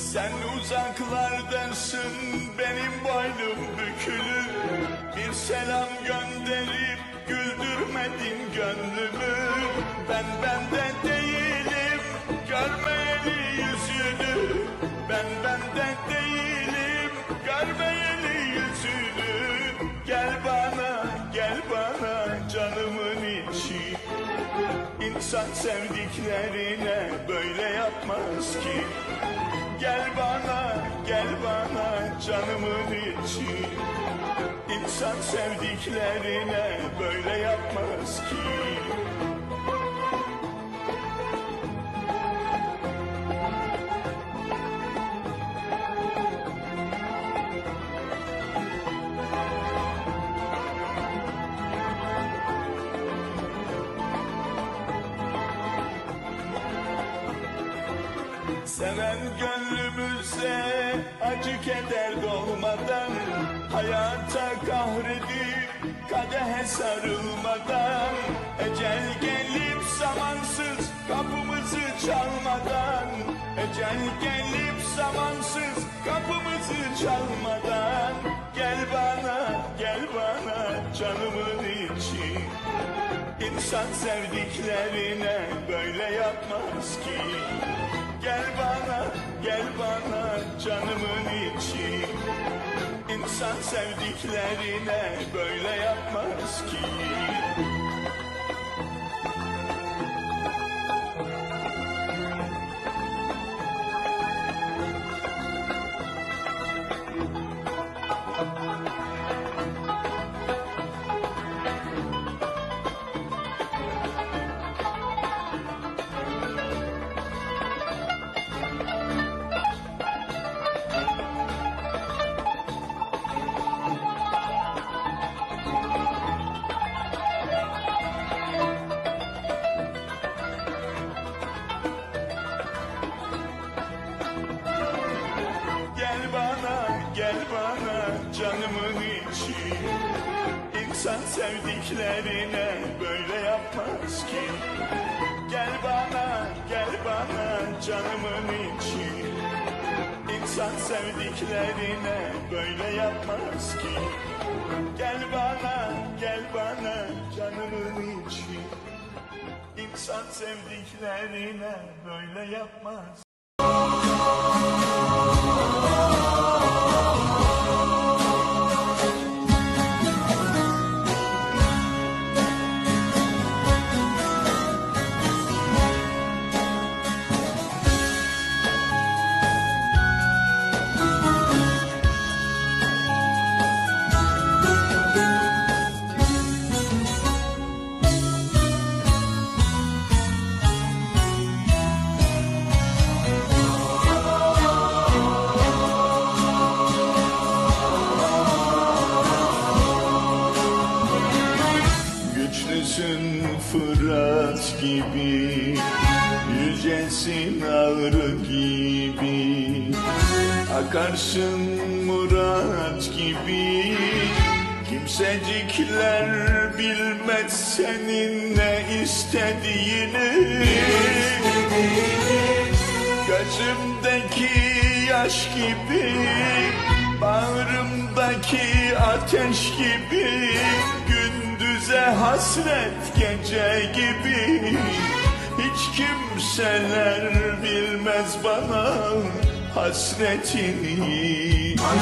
Sen uzaklardasın benim boynum bükülür Bir selam gönderip güldürmedin gönlümü. Ben bende değilim görmeyeli yüzünü. Ben bende değilim görmeyeli yüzünü. Gel bana gel bana canımın içi. İnsan sevdiklerine böyle yapmaz ki Gel bana, gel bana canımın içi. İnsan sevdiklerine böyle yapmaz ki acı keder dolmadan Hayata kahredip kadehe sarılmadan. Ecel gelip zamansız kapımızı çalmadan. Ecel gelip zamansız kapımızı çalmadan. Gel bana, gel bana canımın içi. İnsan sevdiklerine böyle yapmaz ki. Gel bana, gel bana canımın içi. İnsan sevdiklerine böyle yapmaz ki İnsan sevdiklerine böyle yapmaz ki. Gel bana, gel bana canımın içi. İnsan sevdiklerine böyle yapmaz ki. Gel bana, gel bana canımın içi. İnsan sevdiklerine böyle yapmaz gibi Yücesin ağrı gibi. Akarsın Murat gibi Kimsecikler bilmez senin ne istediğini. Gözümdeki yaş gibi Bağrımdaki ateş gibi Gündüze hasret gece gibi. Hiç kimseler bilmez bana hasretini. Ben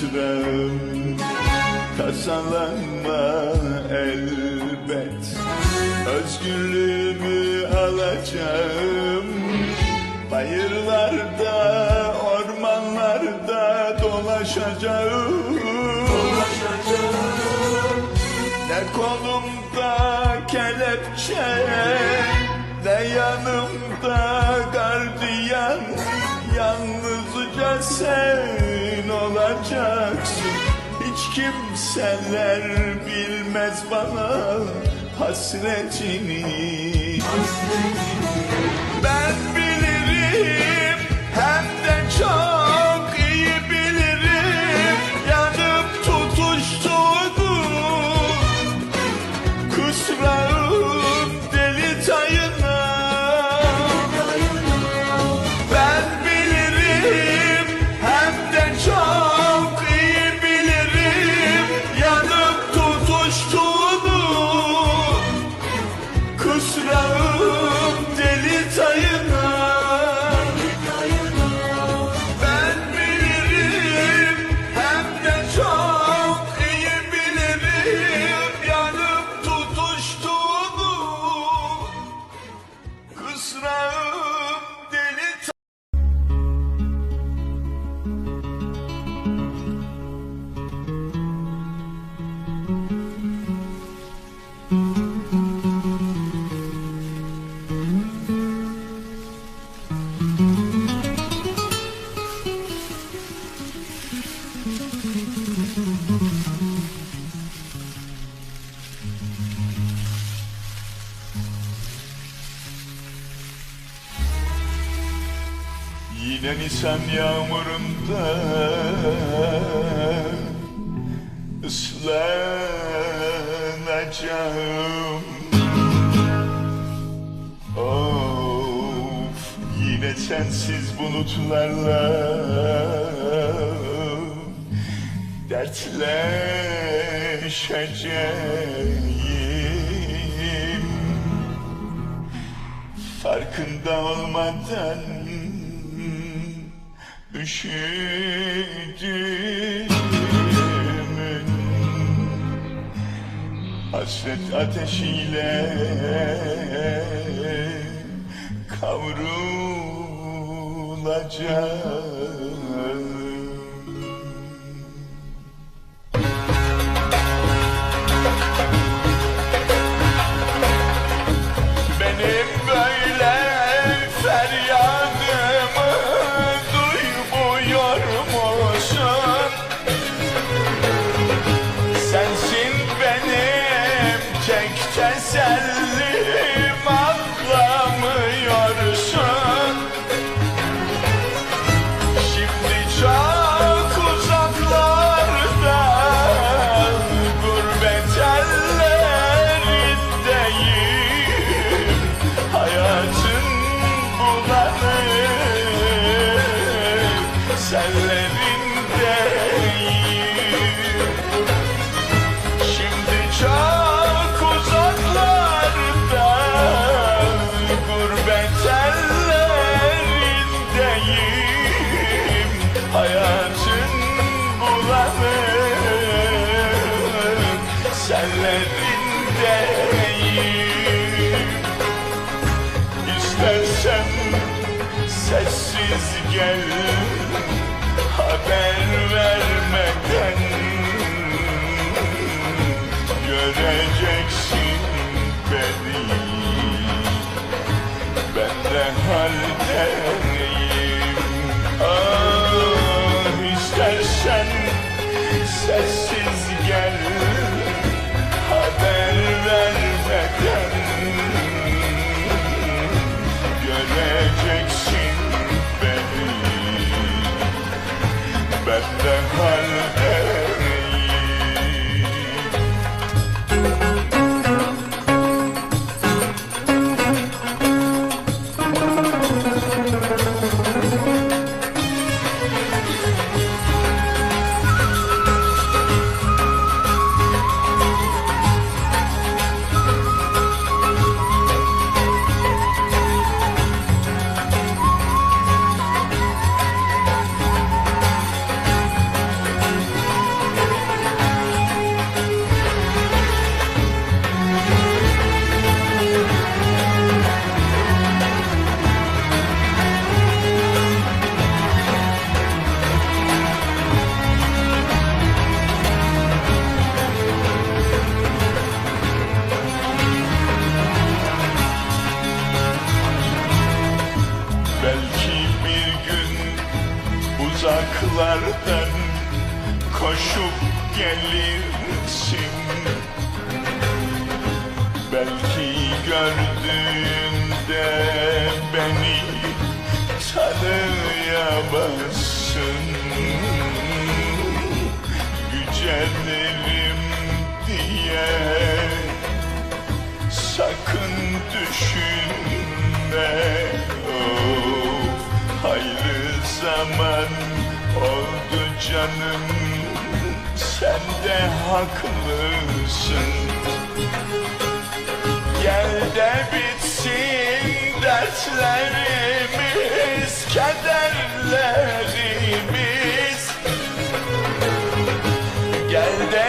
kısrağım Tasalanma elbet Özgürlüğümü alacağım Bayırlarda, ormanlarda dolaşacağım Ne kolumda kelepçe Ne yanımda gardiyan Yalnızca sen olacaksın Hiç kimseler bilmez bana hasretini. Ben Yine Nisan yağmurunda ıslanacağım. Of yine sensiz bulutlarla dertleşeceğim. Farkında olmadan üşüdüğümün Hasret ateşiyle kavrulacağım yellow. Gelirsin. Belki gördüğünde beni tanıyamazsın. Gücenirim diye sakın düşünme. Oh, Hayırlı zaman oldu canım Sen de haklısın. Gel de bitsin dertlerimiz, kederlerimiz. Gel de